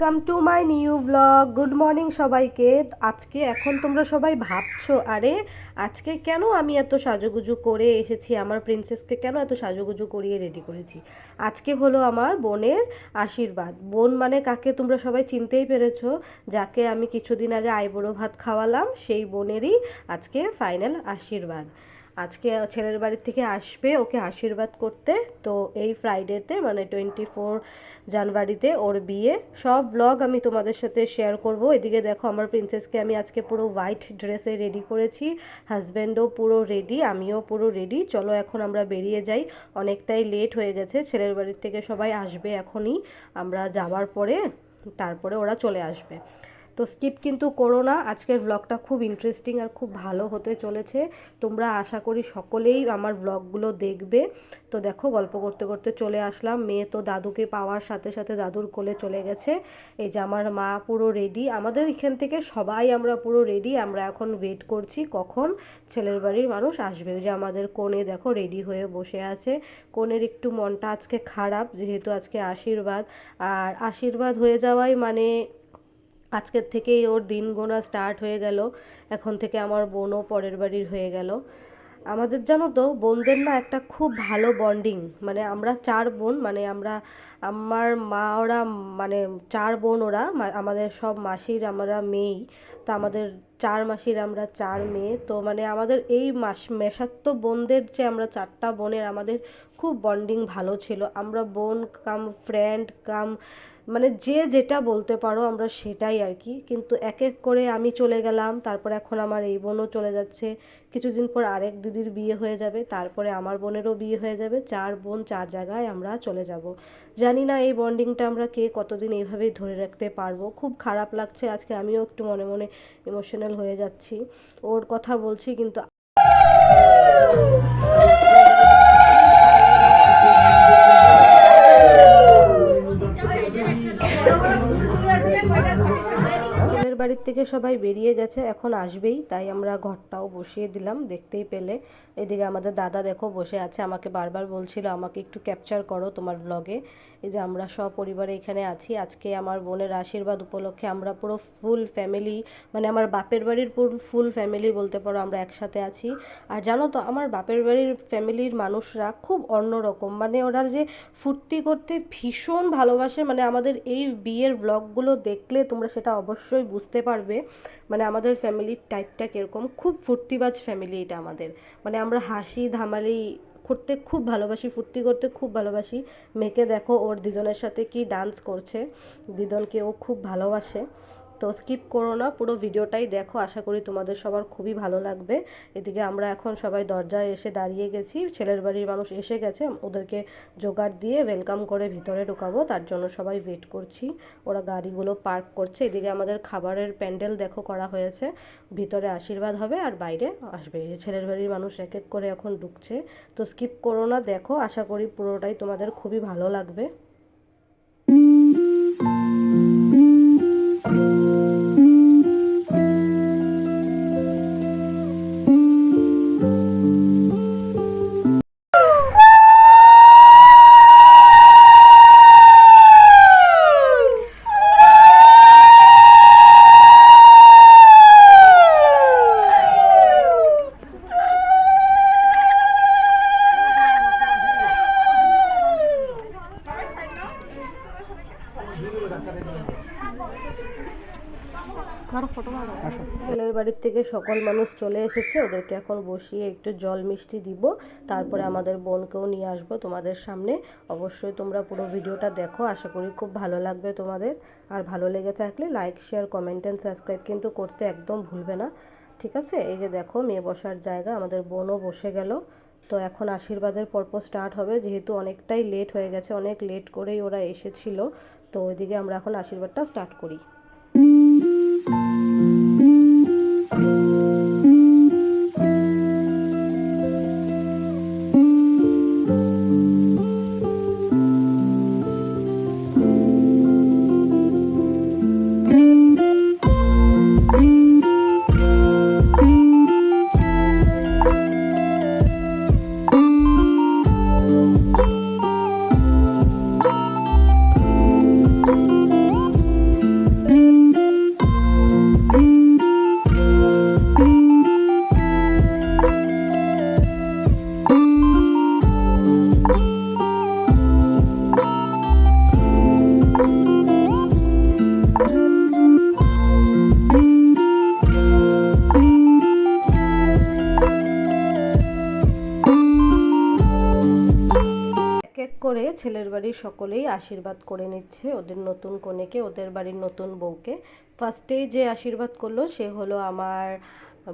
Welcome to my new blog good morning সবাইকে। আজকে এখন তোমরা সবাই ভাবছ, আরে আজকে কেন আমি এত সাজুগুজু করে এসেছি? আমার প্রিন্সেসকে কেন এত সাজুগুজু করিয়ে রেডি করেছি? আজকে হলো আমার বোনের আশীর্বাদ। বোন মানে কাকে তোমরা সবাই চিনতেই পেরেছ, যাকে আমি কিছুদিন আগে আইবুড়ো ভাত খাওয়ালাম, সেই বোনেরই আজকে ফাইনাল আশীর্বাদ। আজকে ছেলের বাড়ির থেকে আসবে, ওকে আশীর্বাদ করতে। তো এই ফ্রাইডেতে মানে টোয়েন্টি ফোর জানুয়ারিতে ওর বিয়ে। সব ব্লগ আমি তোমাদের সাথে শেয়ার করব। এদিকে দেখো, আমার প্রিন্সেসকে আমি আজকে পুরো হোয়াইট ড্রেসে রেডি করেছি। হাজব্যান্ডও পুরো রেডি আমিও পুরো রেডি চলো এখন আমরা বেরিয়ে যাই। অনেকটাই লেট হয়ে গেছে, ছেলের বাড়ির থেকে সবাই আসবে এখনই। আমরা যাওয়ার পরে, তারপরে ওরা চলে আসবে। তো স্কিপ কিন্তু করো না। আজকের ব্লগটা খুব ইন্টারেস্টিং আর খুব ভালো হতে চলেছে। তোমরা আশা করি সকলেই আমার ব্লগগুলো দেখবে। তো দেখো, গল্প করতে করতে চলে আসলাম। মেয়ে তো দাদুকে পাওয়ার সাথে সাথে দাদুর কোলে চলে গেছে। এই যে আমার মা পুরো রেডি আমাদের এখান থেকে সবাই আমরা পুরো রেডি আমরা এখন ওয়েট করছি কখন ছেলের বাড়ির মানুষ আসবে। যে আমাদের কোণে দেখো রেডি হয়ে বসে আছে। কোণের একটু মনটা আজকে খারাপ, যেহেতু আজকে আশীর্বাদ। আর আশীর্বাদ হয়ে যাওয়াই মানে আজকের থেকেই ওর দিন গোনা স্টার্ট হয়ে গেল। এখন থেকে আমার বোনও পরের বাড়ির হয়ে গেল। আমাদের জানো তো, বোনদের না একটা খুব ভালো বন্ডিং মানে আমরা চার বোন মানে আমরা, আমার মা ওরা মানে চার বোন ওরা আমাদের সব মাসির আমরা মেয়েই তা আমাদের চার মাসির আমরা চার মেয়ে, তো মানে আমাদের এই মাস মেশাত্ম বোনদের যে আমরা চারটা বোনের আমাদের খুব বন্ডিং ভালো ছিল। আমরা বোন, কাম ফ্রেন্ড কাম মানে যে যেটা বলতে পারো আমরা সেটাই আর কি। কিন্তু এক এক করে আমি চলে গেলাম, তারপর এখন আমার এই বোনও চলে যাচ্ছে। কিছুদিন পর আরেক দিদির বিয়ে হয়ে যাবে, তারপরে আমার বোনেরও বিয়ে হয়ে যাবে। চার বোন চার জায়গায় আমরা চলে যাব। জানি না এই বন্ডিংটা আমরা কে কতদিন এইভাবেই ধরে রাখতে পারব। খুব খারাপ লাগছে, আজকে আমিও একটু মনে মনে ইমোশনাল হয়ে যাচ্ছি। ওর কথা বলছি, কিন্তু বাড়ির থেকে সবাই বেরিয়ে গেছে, এখন আসবেই, তাই আমরা ঘরটাও বসিয়ে দিলাম, দেখতেই পেলে। এদিকে আমাদের দাদা দেখো বসে আছে, আমাকে বারবার বলছিল আমাকে একটু ক্যাপচার করো তোমার ব্লগে এই যে আমরা সপরিবারে এখানে আছি, আজকে আমার বোনের আশীর্বাদ উপলক্ষে আমরা পুরো ফুল ফ্যামিলি মানে আমার বাপের বাড়ির পুরো ফুল ফ্যামিলি বলতে পারো আমরা একসাথে আছি। আর জানো তো, আমার বাপের বাড়ির ফ্যামিলির মানুষরা খুব অন্যরকম মানে ওরা যে ফুর্তি করতে ভীষণ ভালোবাসে মানে আমাদের এই বিয়ের ব্লগগুলো দেখলে তোমরা সেটা অবশ্যই বুঝতে পারবে মানে আমাদের ফ্যামিলির টাইপটা কীরকম, খুব ফুর্তিবাজ ফ্যামিলি এটা আমাদের। মানে আমরা হাসি ধামালি করতে খুব ভালোবাসি, ফুর্তি করতে খুব ভালোবাসি। মেয়েকে দেখো ওর দিদনের সাথে কি ডান্স করছে। দিদনকে ও খুব ভালোবাসে। তো স্কিপ করো না, পুরো ভিডিওটাই দেখো, আশা করি তোমাদের সবার খুবই ভালো লাগবে। এদিকে আমরা এখন সবাই দরজায় এসে দাঁড়িয়ে গেছি, ছেলের বাড়ির মানুষ এসে গেছে, ওদেরকে জোগাড় দিয়ে ওয়েলকাম করে ভিতরে ঢুকাবো, তার জন্য সবাই ওয়েট করছি। ওরা গাড়িগুলো পার্ক করছে, এদিকে আমাদের খাবারের প্যান্ডেল দেখো করা হয়েছে, ভিতরে আশীর্বাদ হবে আর বাইরে আসবে। ছেলের বাড়ির মানুষ এক এক করে এখন ঢুকছে, তো স্কিপ করো না, দেখো, আশা করি পুরোটাই তোমাদের খুবই ভালো লাগবে। Mm-hmm. থেকে সকল মানুষ চলে এসেছে, ওদেরকে এখন বসিয়ে একটু জল মিষ্টি দিব। তারপরে আমাদের বোনকেও নিয়ে আসব তোমাদের সামনে। অবশ্যই তোমরা পুরো ভিডিওটা দেখো, আশা করি খুব ভালো লাগবে তোমাদের। আর ভালো লেগে থাকলে like share comment and subscribe কিন্তু করতে একদম ভুলবে না। ঠিক আছে? এই যে দেখো, মেয়ে বসার জায়গা, আমাদের বোনও বসে গেল। তো এখন আশীর্বাদের পর্ব স্টার্ট হবে, যেহেতু অনেকটাই লেট হয়ে গেছে, অনেক লেট করেই ওরা এসেছিল। তো ওইদিকে আমরা এখন আশীর্বাদটা স্টার্ট করি। Bye. করে ছেলের বাড়ির সকলেই আশীর্বাদ করে নিচ্ছে ওদের নতুন কনেকে, ওদের বাড়ির নতুন বউকে। ফার্স্টেই যে আশীর্বাদ করল, সে হলো আমার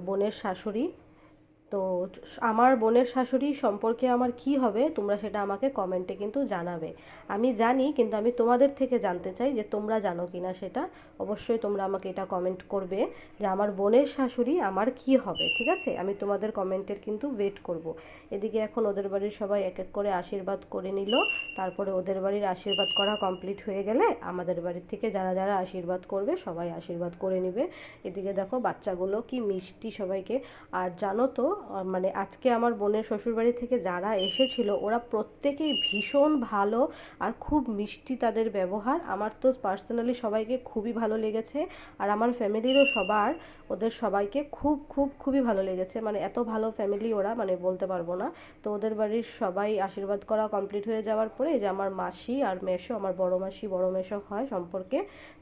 বোনের শাশুড়ি। তো আমার বোনের শাশুড়ি সম্পর্কে আমার কি হবে, তোমরা সেটা আমাকে কমেন্টে কিন্তু জানাবে। আমি জানি, কিন্তু আমি তোমাদের থেকে জানতে চাই যে তোমরা জানো কি না সেটা। অবশ্যই তোমরা আমাকে এটা কমেন্ট করবে যে আমার বোনের শাশুড়ি আমার কি হবে, ঠিক আছে? আমি তোমাদের কমেন্টের কিন্তু ওয়েট করব। এদিকে এখন ওদের বাড়ির সবাই এক এক করে আশীর্বাদ করে নিল। তারপরে ওদের বাড়ির আশীর্বাদ করা কমপ্লিট হয়ে গেলে আমাদের বাড়ির থেকে যারা যারা আশীর্বাদ করবে, সবাই আশীর্বাদ করে নিবে। এদিকে দেখো বাচ্চাগুলো কি মিষ্টি সবাইকে। আর জানো তো মানে আজকে আমার বোনের শ্বশুরবাড়ি থেকে যারা এসেছিল, ওরা প্রত্যেকেই ভীষণ ভালো আর খুব মিষ্টি তাদের ব্যবহার। আমার তো পার্সোনালি সবাইকে খুবই ভালো লেগেছে আর আমার ফ্যামিলিরও সবার, ওদের সবাইকে খুব খুব, খুবই ভালো লেগেছে। মানে এত ভালো ফ্যামিলি ওরা মানে বলতে পারব না। তো ওদের বাড়ির সবাই আশীর্বাদ করা কমপ্লিট হয়ে যাওয়ার পরে যে আমার মাসি আর মেশো আমার বড় মাসি, বড় মেশো হয় সম্পর্কে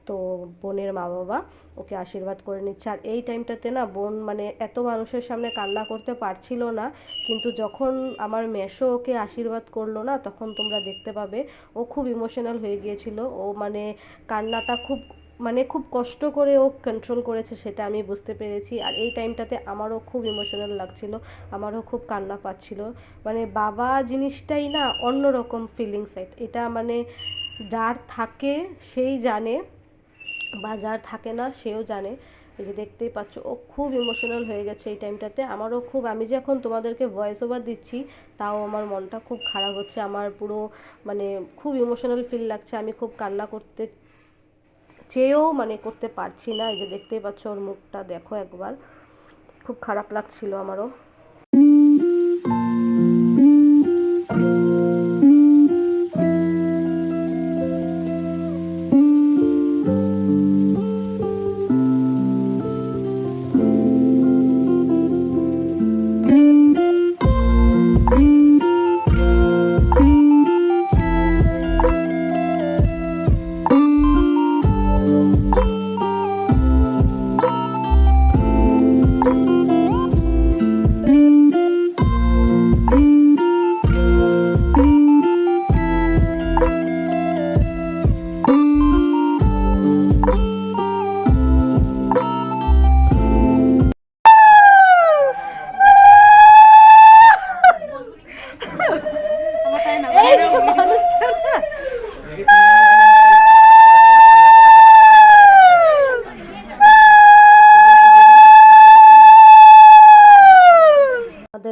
তো বোনের মা বাবা ওকে আশীর্বাদ করে নিচ্ছে। আর এই টাইমটাতে না বোন মানে এত মানুষের সামনে কান্না করতে পারছিল না, কিন্তু যখন আমার মেশো ওকে আশীর্বাদ করল না, তখন তোমরা দেখতে পাবে ও খুব ইমোশনাল হয়ে গিয়েছিল। ও মানে কান্নাটা খুব মানে খুব কষ্ট করে ও কন্ট্রোল করেছে সেটা আমি বুঝতে পেরেছি। আর এই টাইমটাতে আমারও খুব ইমোশনাল লাগছিল, আমারও খুব কান্না পাচ্ছিল। মানে বাবা জিনিসটাই না অন্যরকম ফিলিংস এটা মানে যার থাকে সেই জানে। বা যার থাকে না, সেও জানে। এই যে দেখতেই পাচ্ছ, ও খুব ইমোশনাল হয়ে গেছে এই টাইমটাতে আমারও খুব, আমি যে এখন তোমাদেরকে ভয়েস ওভার দিচ্ছি, তাও আমার মনটা খুব খারাপ হচ্ছে। আমার পুরো মানে খুব ইমোশনাল ফিল লাগছে। আমি খুব কান্না করতে চেয়েও মানে করতে পারছি না। এই যে দেখতেই পাচ্ছ, ওর মুখটা দেখো একবার। খুব খারাপ লাগছিল আমারও।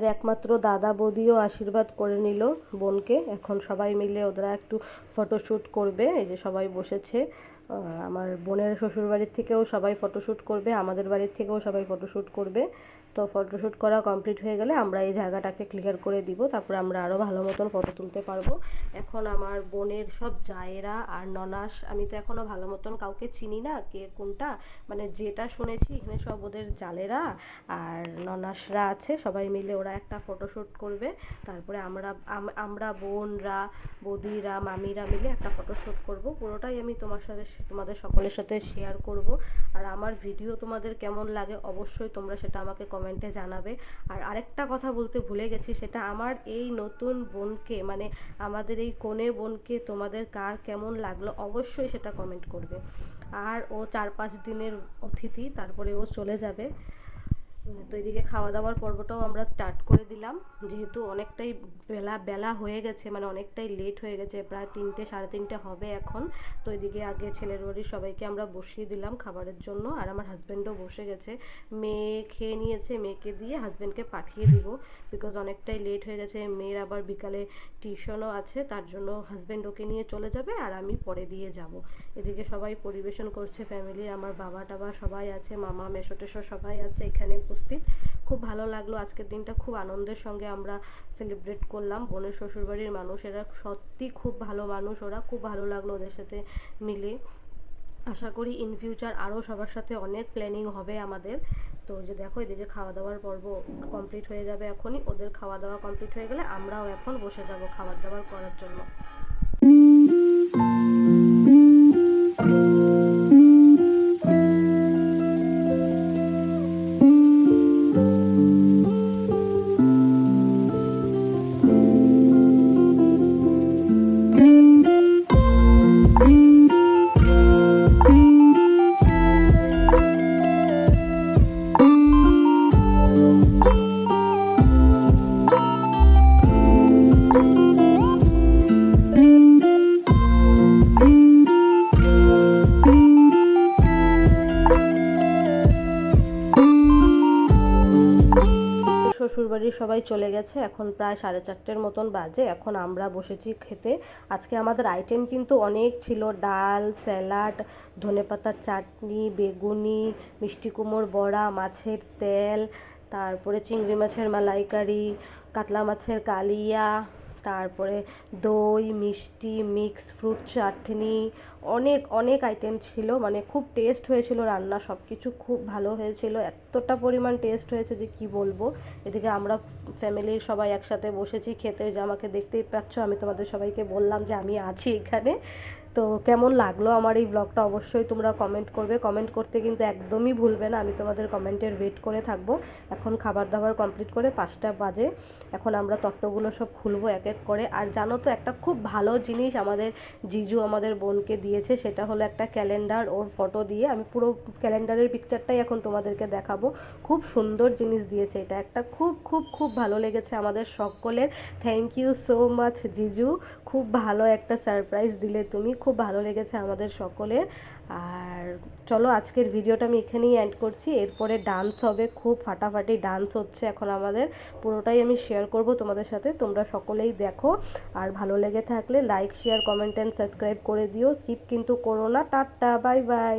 আমাদের একমাত্র দাদা বৌদিও আশীর্বাদ করে নিল বোনকে। এখন সবাই মিলে ওরা একটু ফটোশ্যুট করবে, এই যে সবাই বসেছে। আমার বোনের শ্বশুর বাড়ির থেকেও সবাই ফটোশ্যুট করবে, আমাদের বাড়ির থেকেও সবাই ফটোশ্যুট করবে। তো ফটোশ্যুট করা কমপ্লিট হয়ে গেলে আমরা এই জায়গাটাকে ক্লিয়ার করে দিব, তারপরে আমরা আরও ভালো মতন ফটো তুলতে পারব। এখন আমার বোনের সব জায়েরা আর ননাস, আমি তো এখনও ভালো মতন কাউকে চিনি না, কে কোনটা মানে যেটা শুনেছি এখানে সব ওদের জালেরা আর ননাসরা আছে, সবাই মিলে ওরা একটা ফটোশ্যুট করবে। তারপরে আমরা আমরা বোনরা, বৌদিরা, মামিরা মিলে একটা ফটোশ্যুট করব। পুরোটাই আমি তোমার সাথে, তোমাদের সকলের সাথে শেয়ার করব। আর আমার ভিডিও তোমাদের কেমন লাগে অবশ্যই তোমরা সেটা আমাকে কমেন্টে জানাবে। আর আরেকটা কথা বলতে ভুলে গেছি, সেটা আমার এই নতুন বোনকে মানে আমাদের এই কোণে বোনকে তোমাদের কার কেমন লাগল অবশ্যই সেটা কমেন্ট করবে। আর ও চার পাঁচ দিনের অতিথি, তারপরে ও চলে যাবে। তো এদিকে খাওয়া দাওয়ার পর্বটাও আমরা স্টার্ট করে দিলাম। যেহেতু অনেকটাই বেলা বেলা হয়ে গেছে মানে অনেকটাই লেট হয়ে গেছে, প্রায় তিনটে, সাড়ে তিনটে হবে এখন। তো এদিকে আগে ছেলের বাড়ির সবাইকে আমরা বসিয়ে দিলাম খাবারের জন্য, আর আমার হাজব্যান্ডও বসে গেছে। মেয়ে খেয়ে নিয়েছে, মেয়েকে দিয়ে হাজব্যান্ডকে পাঠিয়ে দিব বিকজ অনেকটাই লেট হয়ে গেছে। মেয়ের আবার বিকালে টিউশনও আছে, তার জন্য হাজব্যান্ড ওকে নিয়ে চলে যাবে, আর আমি পরে দিয়ে যাব। এদিকে সবাই পরিবেশন করছে ফ্যামিলি আমার বাবা টাবা সবাই আছে, মামা মেসো টেসো সবাই আছে, এখানে উপস্থিত খুব ভালো লাগল আজকের দিনটা, খুব আনন্দের সঙ্গে আমরা সেলিব্রেট করলাম। বোনের শ্বশুরবাড়ির মানুষ এরা সত্যি খুব ভালো মানুষ ওরা, খুব ভালো লাগল ওদের সাথে মিলে। আশা করি ইন ফিউচার আরও সবার সাথে অনেক প্ল্যানিং হবে আমাদের। তো যে দেখো, এদিকে খাওয়া দাওয়ার পর্ব কমপ্লিট হয়ে যাবে এখনই। ওদের খাওয়া দাওয়া কমপ্লিট হয়ে গেলে আমরাও এখন বসে যাব খাবার দাবার করার জন্য। শ্বশুরবাড়ির সবাই চলে গেছে। এখন প্রায় সাড়ে চারটের মতন বাজে। এখন আমরা বসেছি খেতে। আজকে আমাদের আইটেম কিন্তু অনেক ছিল। ডাল স্যালাড ধনেপাতার চাটনি, বেগুনি, মিষ্টি কুমোর বড়া, মাছের তেল, তারপরে চিংড়ি মাছের মালাইকারি, কাতলা মাছের কালিয়া। তারপরে দই, মিষ্টি মিক্স ফ্রুট চাটনি, অনেক অনেক আইটেম ছিল। মানে খুব টেস্ট হয়েছিল রান্না সব কিছু খুব ভালো হয়েছিল। এতটা পরিমাণ টেস্ট হয়েছে যে কি বলব? এদিকে আমরা ফ্যামিলির সবাই একসাথে বসেছি, খেতে। যে আমাকে দেখতেই পাচ্ছ, আমি তোমাদের সবাইকে বললাম যে আমি আছি এখানে। তো কেমন লাগল আমার এই ব্লগটা অবশ্যই তোমরা কমেন্ট করবে। কমেন্ট করতে কিন্তু একদমই ভুলবে না, আমি তোমাদের কমেন্টের ওয়েট করে থাকব। এখন খাবার দাবার কমপ্লিট করে পাঁচটা বাজে, এখন আমরা তত্ত্বগুলো সব খুলবো এক এক করে। আর জানো তো, একটা খুব ভালো জিনিস আমাদের জিজু আমাদের বোনকে দিয়েছে, সেটা হলো একটা ক্যালেন্ডার ওর ফটো দিয়ে। আমি পুরো ক্যালেন্ডারের পিকচারটাই এখন তোমাদেরকে দেখাবো। খুব সুন্দর জিনিস দিয়েছে এটা। একটা খুব খুব খুব ভালো লেগেছে আমাদের সকলের। থ্যাংক ইউ সো মাচ জিজু। খুব ভালো একটা সারপ্রাইজ দিলে তুমি। খুব ভালো লেগেছে আমাদের সকলের। আর চলো, আজকের ভিডিওটা আমি এখানেই এন্ড করছি। এরপরে ডান্স হবে, খুব ফাটাফাটি ডান্স হচ্ছে এখন আমাদের। পুরোটাই আমি শেয়ার করব তোমাদের সাথে। তোমরা সকলেই দেখো। আর ভালো লেগে থাকলে like share comment and subscribe করে দিও। স্কিপ কিন্তু করো না। Tata bye bye